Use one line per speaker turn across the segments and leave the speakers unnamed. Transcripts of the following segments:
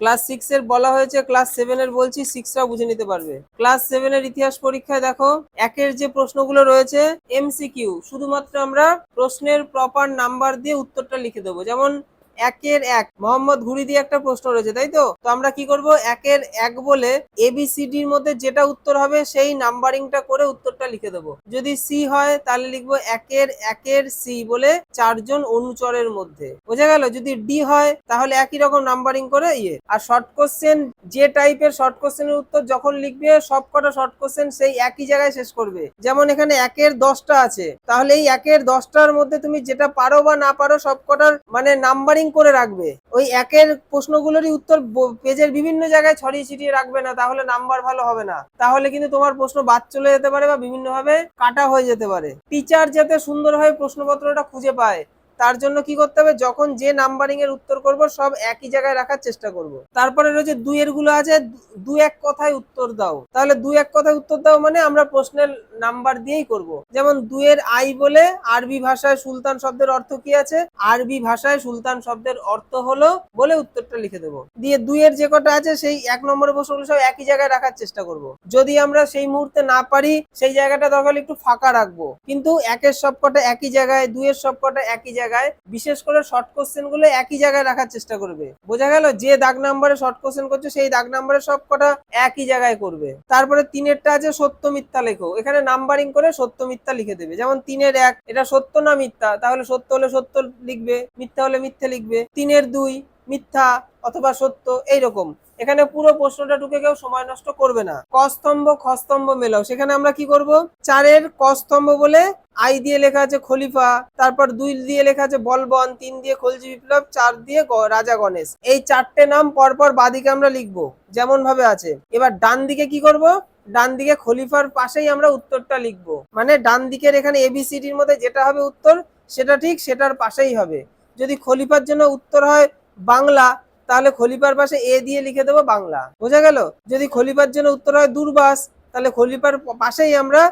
Class six এর বলা হয়েছে ক্লাস সেভেন এর বলছি সিক্স সিক্সরাও বুঝে নিতে পারবে। ক্লাস সেভেন এর ইতিহাস পরীক্ষায় দেখো, একের যে প্রশ্নগুলো রয়েছে এমসিকিউ শুধুমাত্র আমরা প্রশ্নের প্রপার নাম্বার দিয়ে উত্তরটা লিখে দেবো। যেমন একের এক। মোহাম্মদ ঘুরি দিয়ে একটা প্রশ্ন রয়েছে, তাই তো? তো আমরা কি করব? একের এক বলে এবিসিডির মধ্যে যেটা উত্তর হবে, সেই নাম্বারিংটা করে উত্তরটা লিখে দেবো। যদি সি হয়, তাহলে লিখব একের একের সি বলে চারজন অনুচরের মধ্যে। বোঝা গেল? যদি ডি হয়, তাহলে একই রকম নাম্বারিং করে ইয়ে। আর শর্ট কোশ্চেন যে টাইপের শর্ট কোশ্চেনের উত্তর যখন লিখবে সব কটা শর্ট কোশ্চেন সেই একই জায়গায় শেষ করবে। যেমন এখানে একের দশটা আছে। তাহলে এই একের দশটার মধ্যে তুমি যেটা পারো বা না পারো সব কটার মানে নাম্বারিং করে রাখবে। ওই একের প্রশ্নগুলোরই উত্তর পেজের বিভিন্ন জায়গায় ছড়িয়ে ছিটিয়ে রাখবে না, তাহলে নাম্বার ভালো হবে না। তাহলে কিন্তু তোমার প্রশ্ন বাদ চলে যেতে পারে বা বিভিন্নভাবে কাটা হয়ে যেতে পারে। টিচার যাতে সুন্দরভাবে প্রশ্নপত্রটা খুঁজে পায় তার জন্য কি করতে হবে? যখন যে নাম্বারিং এর উত্তর করব, সব একই জায়গায় রাখার চেষ্টা করব। তারপরে রয়েছে দুইয়েরগুলো আছে, দু- এক কথায় উত্তর দাও। তাহলে দু এক কথায় উত্তর দাও মানে আমরা প্রশ্নের নাম্বার দিয়েই করব। যেমন দুইয়ের আই বলে আরবি ভাষায় সুলতান শব্দের অর্থ কি আছে? আরবি ভাষায় সুলতান শব্দের অর্থ হলো বলে উত্তরটা লিখে দেবো। দিয়ে দুইয়ের যে কটা আছে, সেই এক নম্বরের প্রশ্নগুলো সব একই জায়গায় রাখার চেষ্টা করব। যদি আমরা সেই মুহূর্তে না পারি, সেই জায়গাটা দরকার একটু ফাঁকা রাখব। কিন্তু একের সব কটা একই জায়গায়, দুইয়ের সব কটা একই জায়গায় বিশেষ করে শর্ট কোশ্চেনগুলো একই জায়গায় রাখার চেষ্টা করবে। বোঝা গেল যে দাগ নাম্বারে শর্ট কোশ্চেন করছ, সেই দাগ নাম্বারে সব কটা একই জায়গায় করবে। তারপরে তিনেরটা আছে সত্য মিথ্যা লেখো। এখানে নাম্বারিং করে সত্য মিথ্যা লিখে দেবে। যেমন তিনের এক, এটা সত্য না মিথ্যা? তাহলে সত্য হলে সত্য লিখবে, মিথ্যা হলে মিথ্যা লিখবে। তিনের দুই, মিথ্যা অথবা সত্য, এইরকম। এখানে পুরো প্রশ্নটা ঢুকে কেউ সময় নষ্ট করবে না। কস্তম্ভ, খস্তম্ভ মেলাও। সেখানে আমরা কি করব? চারের কস্তম্ভ বলে আই দিয়ে লেখা আছে খলিফা, তারপর দুই দিয়ে লেখা আছে বলবন, তিন দিয়ে খলজি বিপ্লব, চার দিয়ে রাজা গণেশ। এই চারটে নাম পরপর বাদিকে আমরা লিখব, যেমন ভাবে আছে। এবার ডান দিকে কি করব? ডান দিকে খলিফার পাশেই আমরা উত্তরটা লিখব। মানে ডান দিকের এখানে এবিসিডির মধ্যে যেটা হবে উত্তর, সেটা ঠিক সেটার পাশেই হবে। যদি খলিফার জন্য উত্তর হয় বাংলা তাহলে খলিফার পাশে এ দিয়ে লিখে দেবো বাংলা। বোঝা গেল? যদি খলিফার জন্য উত্তর হয় দুর্বাস, তাহলে খলিফার পাশেই আমরা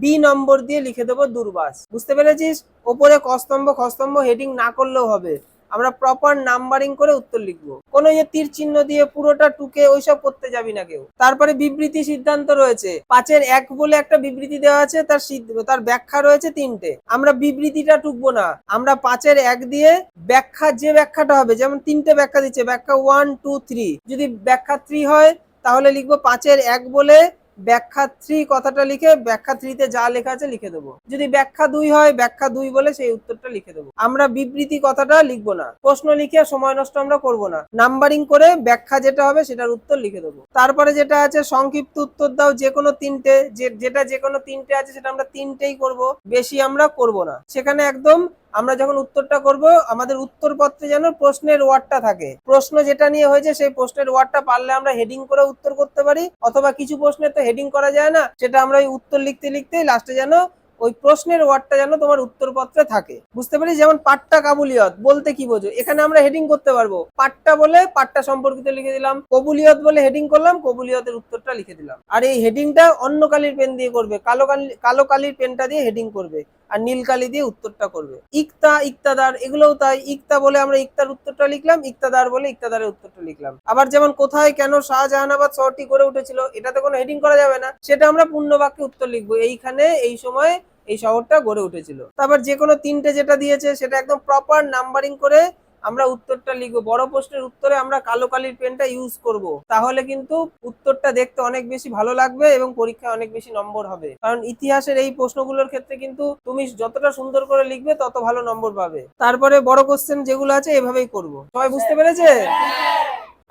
বি নম্বর দিয়ে লিখে দেবো দুর্বাস। বুঝতে পেরেছিস? ওপরে কস্তম্ভ খস্তম্ভ হেডিং না করলেও হবে। আমরা প্রপার নাম্বারিং করে উত্তর লিখব। কোনো যে তীর চিহ্ন দিয়ে পুরোটা টুকে ওইসব করতে যাবি না কেউ। তারপরে বিবৃতি সিদ্ধান্ত রয়েছে। পাঁচের এক বলে একটা বিবৃতি দেওয়া আছে, তার তার ব্যাখ্যা রয়েছে তিনটে। আমরা বিবৃতিটা টুকবো না। আমরা পাঁচের এক দিয়ে ব্যাখ্যা যে ব্যাখ্যাটা হবে, যেমন তিনটে ব্যাখ্যা দিচ্ছে, ব্যাখ্যা ওয়ান টু থ্রি যদি ব্যাখ্যা থ্রি হয়, তাহলে লিখব পাঁচের এক বলে ব্যাখ্যা থ্রি কথাটা লিখে ব্যাখ্যা থ্রিতে যা লেখা আছে লিখে দেবো। যদি ব্যাখ্যা দুই হয়, ব্যাখ্যা দুই বলে সেই উত্তরটা লিখে দেবো। আমরা বিবৃতি কথাটা লিখব না। প্রশ্ন লিখে সময় নষ্ট আমরা করব না। নাম্বারিং করে ব্যাখ্যা যেটা হবে সেটার উত্তর লিখে দেবো। তারপরে যেটা আছে, সংক্ষিপ্ত উত্তর দাও যে কোনো তিনটে যেটা যে কোনো তিনটে আছে সেটা আমরা তিনটেই করব। বেশি আমরা করব না। সেখানে একদম আমরা যখন উত্তরটা করব, আমাদের উত্তরপত্রে যেন প্রশ্নের ওয়ার্ডটা থাকে। প্রশ্ন যেটা নিয়ে হয়েছে, সেই প্রশ্নের ওয়ার্ডটা পারলে আমরা হেডিং করে উত্তর করতে পারি, অথবা কিছু প্রশ্নের তো হেডিং করা যায় না, সেটা আমরা ওই উত্তর লিখতে লিখতে লাস্টে যেন ওই প্রশ্নের ওয়ার্ডটা যেন তোমার উত্তরপত্রে থাকে। বুঝতে পারি যেমন পাট্টা কাবুলিয়ত, বলতে কি বোঝো? এখানে আমরা হেডিং করতে পারব। পাট্টা বলে পাট্টা সম্পর্কিত লিখে দিলাম। কবুলিয়ত বলে হেডিং করলাম, কবুলিয়তের উত্তরটা লিখে দিলাম। আর এই হেডিংটা অন্য কালির পেন দিয়ে করবে, কালো কালি, কালো কালির পেনটা দিয়ে হেডিং করবে। আর নীলকালী দিয়ে উত্তরটা করবে। ইকতা, ইকতাদার, এগুলোও তাই, ইকতা বলে আমরা ইক্তার উত্তরটা লিখলাম, ইকতাদার বলে ইক্তাদারের উত্তরটা লিখলাম। আবার যেমন কোথায়, কেন শাহজাহানাবাদ শহরটি গড়ে উঠেছিল, এটাতে কোনো হেডিং করা যাবে না, সেটা আমরা পূর্ণ বাক্যে উত্তর লিখব। এইখানে, এই সময় এই শহরটা গড়ে উঠেছিল। তারপর যে কোনো তিনটে যেটা দিয়েছে, সেটা একদম প্রপার নাম্বারিং করে আমরা উত্তরটা লিখব। বড় প্রশ্নের উত্তরে আমরা কালো কালির পেনটা ইউজ করব। তাহলে কিন্তু উত্তরটা দেখতে অনেক বেশি ভালো লাগবে এবং পরীক্ষায় অনেক বেশি নম্বর হবে। কারণ ইতিহাসের এই প্রশ্নগুলোর ক্ষেত্রে কিন্তু তুমি যতটা সুন্দর করে লিখবে, তত ভালো নম্বর পাবে। তারপরে বড় কোশ্চেন যেগুলো আছে, এভাবেই করব। সবাই বুঝতে পেরেছে?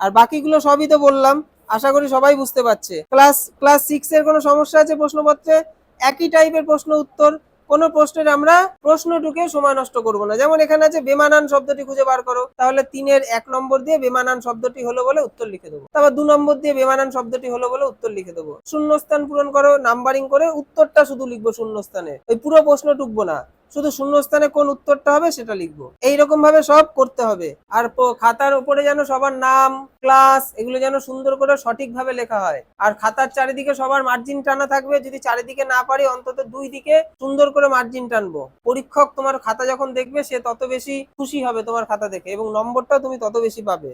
আর বাকিগুলো সবই তো বললাম। আশা করি সবাই বুঝতে পারছে। ক্লাস ক্লাস সিক্স এর কোনো সমস্যা আছে প্রশ্নপত্রে? একই টাইপের প্রশ্ন উত্তর। কোনো প্রশ্নের আমরা প্রশ্নটুকে সময় নষ্ট করব না। যেমন এখানে আছে, বেমানান শব্দটি খুঁজে বার করো। তাহলে তিনের এক নম্বর দিয়ে বেমানান শব্দটি হলো বলে উত্তর লিখে দেবো। তারপর দু নম্বর দিয়ে বেমানান শব্দটি হলো বলে উত্তর লিখে দেবো। শূন্যস্থান পূরণ করো, নাম্বারিং করে উত্তরটা শুধু লিখব শূন্যস্থানে। ওই পুরো প্রশ্ন টুকবো না। শুধু শূন্যস্থানে কোন উত্তরটা হবে সেটা লিখব। এইরকম ভাবে সব করতে হবে। আর খাতার উপরে যেন সবার নাম, ক্লাস এগুলো যেন সুন্দর করে সঠিকভাবে লেখা হয়। আর খাতার চারিদিকে সবার মার্জিন টানা থাকবে। যদি চারিদিকে না পারি, অন্তত দুই দিকে সুন্দর করে মার্জিন টানবো। পরীক্ষক তোমার খাতা যখন দেখবে, সে তত বেশি খুশি হবে তোমার খাতা দেখে এবং নম্বরটাও তুমি তত বেশি পাবে।